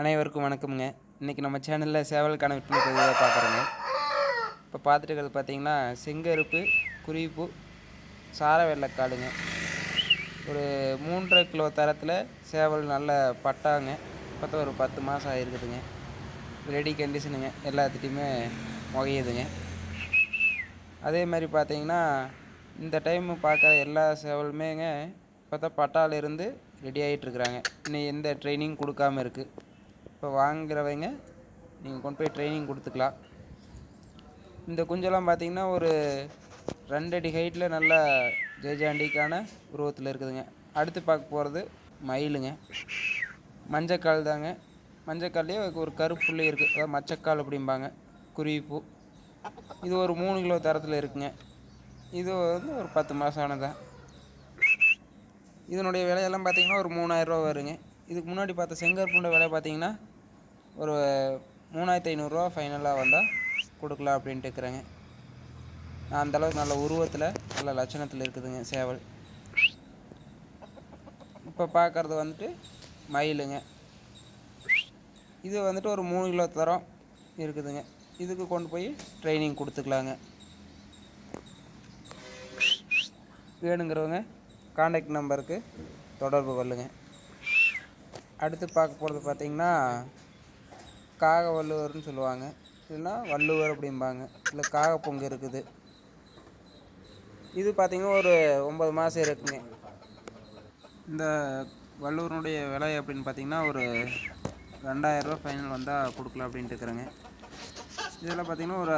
அனைவருக்கும் வணக்கமுங்க. இன்றைக்கி நம்ம சேனலில் சேவலுக்கான விற்பனை பதிவாக பார்க்குறோங்க. இப்போ பார்த்துட்டு இருக்கிறது பார்த்தீங்கன்னா செங்கருப்பு குறிப்பு சார வெள்ளைக்காடுங்க. ஒரு மூன்றரை கிலோ தரத்தில் சேவல் நல்ல பட்டாங்க. பார்த்தா ஒரு பத்து மாதம் ஆகிருக்குதுங்க ரெடி கண்டிஷனுங்க எல்லாத்துட்டையுமே முகையுதுங்க. அதே மாதிரி பார்த்தீங்கன்னா இந்த டைம் பார்க்குற எல்லா சேவலுமேங்க பார்த்தா பட்டாலிருந்து ரெடி ஆகிட்டுருக்குறாங்க இன்னும் எந்த ட்ரைனிங் கொடுக்காம இருக்குது இப்போ வாங்குறவங்க நீங்கள் கொண்டு போய் ட்ரைனிங் கொடுத்துக்கலாம். இந்த குஞ்செல்லாம் பார்த்தீங்கன்னா ஒரு ரெண்டடி ஹைட்டில் நல்லா ஜெய்ஜாண்டிக்கான உருவத்தில் இருக்குதுங்க. அடுத்து பார்க்க போகிறது மயிலுங்க. மஞ்சக்கால் தாங்க. மஞ்சக்கால்லையே ஒரு கருப்புள்ளி இருக்குது அதாவது மச்சக்கால் அப்படிம்பாங்க. குருவிப்பூ. இது ஒரு மூணு கிலோ தரத்தில் இருக்குங்க. இது வந்து ஒரு பத்து மாதம் ஆனதான் இதனுடைய விலையெல்லாம் பார்த்தீங்கன்னா ஒரு மூணாயிரரூவா வருங்க. இதுக்கு முன்னாடி பார்த்த செங்கற்பூண்ட விலை பார்த்தீங்கன்னா ஒரு மூணாயிரத்தி ஐநூறுரூவா ஃபைனலாக வந்தால் கொடுக்கலாம் அப்படின்ட்டு இருக்கிறேங்க. அந்தளவுக்கு நல்ல உருவத்தில் நல்ல லட்சணத்தில் இருக்குதுங்க சேவல். இப்போ பார்க்குறது வந்துட்டு மயிலுங்க. இது வந்துட்டு ஒரு மூணு கிலோ தரம் இருக்குதுங்க. இதுக்கு கொண்டு போய் ட்ரைனிங் கொடுத்துக்கலாங்க. வேணுங்கிறவங்க காண்டாக்ட் நம்பருக்கு தொடர்பு கொள்ளுங்க. அடுத்து பார்க்க போகிறது பார்த்தீங்கன்னா காக வள்ளுவர்னு சொல்லுவாங்க. இல்லைன்னா வள்ளுவர் அப்படிம்பாங்க. இல்லை காக பொங்கு இருக்குது. இது பார்த்திங்கன்னா ஒரு ஒம்பது மாதம் இருக்குங்க. இந்த வள்ளுவருடைய விலை அப்படின்னு பார்த்தீங்கன்னா ஒரு ரெண்டாயிரரூவா ஃபைனல் வந்தால் கொடுக்கலாம் அப்படின்ட்டு இருக்கிறேங்க. இதெல்லாம் பார்த்திங்கன்னா ஒரு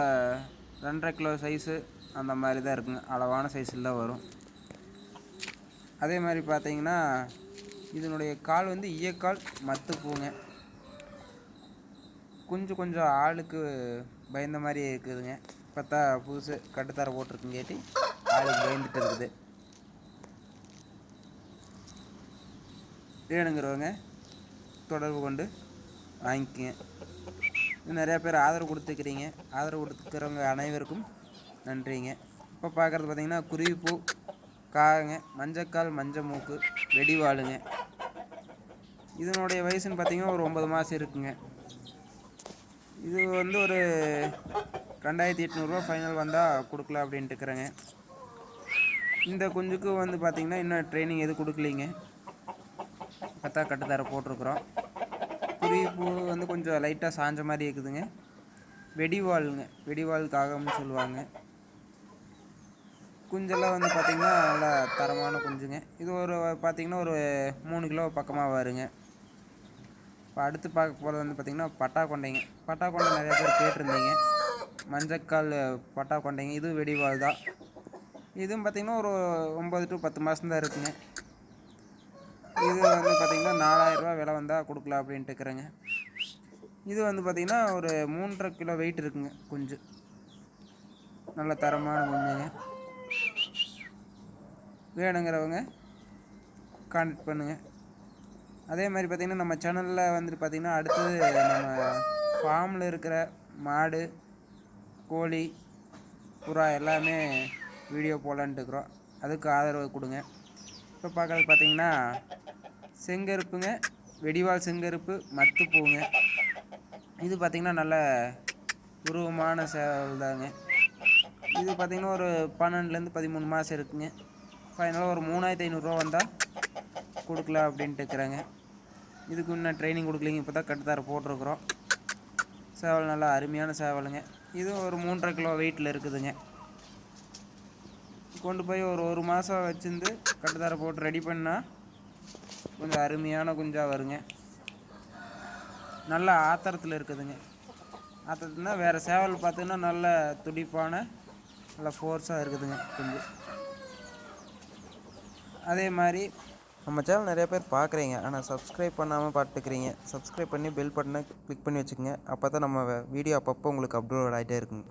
ரெண்டரை கிலோ சைஸு அந்த மாதிரி தான் இருக்குங்க. அளவான சைஸில் தான் வரும். அதே மாதிரி பார்த்திங்கன்னா இதனுடைய கால் வந்து ஈயக்கால் மத்து பூங்க கொஞ்சம் கொஞ்சம் ஆளுக்கு பயந்த மாதிரி இருக்குதுங்க. பார்த்தா புதுசு கட்டுத்தர போட்டிருக்குங்கேட்டி ஆளுக்கு பயந்துட்டு இருக்குது. வேணுங்கிறவங்க தொடர்பு கொண்டு வாங்கிக்கோங்க. நிறையா பேர் ஆதரவு கொடுத்துக்கிறீங்க. ஆதரவு கொடுத்துக்கிறவங்க அனைவருக்கும் நன்றிங்க. இப்போ பார்க்குறது பார்த்தீங்கன்னா குருவிப்பூ காகங்க மஞ்சக்கால் மஞ்ச மூக்கு வெடிவாளுங்க. இதனுடைய வயசுன்னு பார்த்தீங்கன்னா ஒரு ஒம்பது மாதம் இருக்குங்க. இது வந்து ஒரு ரெண்டாயிரத்தி எட்நூறுரூவா ஃபைனல் வந்தால் கொடுக்கலாம் அப்படின்ட்டு இருக்கிறேங்க. இந்த குஞ்சுக்கு வந்து பார்த்திங்கன்னா இன்னும் ட்ரைனிங் எதுவும் கொடுக்கலிங்க. பத்தா கட்டுத்தர போட்டிருக்குறோம். குறிப்பு வந்து கொஞ்சம் லைட்டாக சாஞ்ச மாதிரி இருக்குதுங்க. வெடிவாளுங்க வெடிவாள் காகம்னு சொல்லுவாங்க. குஞ்செல்லாம் வந்து பார்த்திங்கன்னா நல்லா தரமான குஞ்சுங்க. இது ஒரு பார்த்திங்கன்னா ஒரு மூணு கிலோ பக்கமாக வருங்க. இப்போ அடுத்து பார்க்க போகிறது வந்து பார்த்திங்கன்னா பட்டா கொண்டைங்க பட்டா கொண்டை நிறையா பேர் கேட்டிருந்தீங்க. மஞ்சக்கால் பட்டா கொண்டைங்க இதுவும் வெடிவாள் தான். இதுவும் பார்த்திங்கன்னா ஒரு ஒம்பது டு பத்து மாதம் தான் இருக்குங்க. இது வந்து பார்த்திங்கன்னா நாலாயிரரூவா விலை வந்தால் கொடுக்கலாம் அப்படின்ட்டு இருக்கிறேங்க. இது வந்து பார்த்திங்கன்னா ஒரு மூன்றரை கிலோ வெயிட் இருக்குங்க குஞ்சு. நல்ல தரமான குஞ்சுங்க. வேணுங்கிறவங்க கான்டாக்ட் பண்ணுங்கள் அதே மாதிரி பார்த்திங்கன்னா நம்ம சேனலில் வந்துட்டு பார்த்திங்கன்னா அடுத்தது நம்ம ஃபார்மில் இருக்கிற மாடு கோழி புறா எல்லாமே வீடியோ போடலான்ட்டு இருக்கிறோம். அதுக்கு ஆதரவு கொடுங்க. இப்போ பார்க்குறது பார்த்திங்கன்னா செங்கருப்புங்க வெடிவால் செங்கருப்பு மத்து பூங்க இது பார்த்திங்கன்னா நல்ல உருவமான சேவல் தாங்க இது பார்த்திங்கன்னா ஒரு பன்னெண்டுலேருந்து பதிமூணு மாதம் இருக்குங்க. ஃபைனலாக ஒரு மூணாயிரத்தி ஐநூறுரூவா வந்தால் கொடுக்கலாம் அப்படின்ட்டு இருக்கிறாங்க. இதுக்கு இன்னும் ட்ரைனிங் கொடுக்கலிங்க. இப்போ தான் கட்டுத்தார போட்டிருக்குறோம். சேவல் நல்லா அருமையான சேவலுங்க. இதுவும் ஒரு மூன்றரை கிலோ வெயிட்டில் இருக்குதுங்க. கொண்டு போய் ஒரு ஒரு மாதம் வச்சுருந்து கட்டுத்தார போட்டு ரெடி பண்ணால் கொஞ்சம் அருமையான குஞ்சாக வருங்க. நல்ல ஆத்திரத்தில் இருக்குதுங்க. ஆத்திரத்துனா வேறு சேவல் பார்த்திங்கன்னா நல்ல துடிப்பான நல்ல ஃபோர்ஸாக இருக்குதுங்க குஞ்சு. அதே மாதிரி நம்ம சேனல் நிறைய பேர் பார்க்குறீங்க. ஆனால் சப்ஸ்கிரைப் பண்ணாமல் பார்த்துக்கிறீங்க. சப்ஸ்கிரைப் பண்ணி பெல் பட்டனை கிளிக் பண்ணி வச்சுக்கோங்க. அப்போ தான் நம்ம வீடியோ அப்பப்போ உங்களுக்கு அப்லோட் ஆகிட்டே இருக்குங்க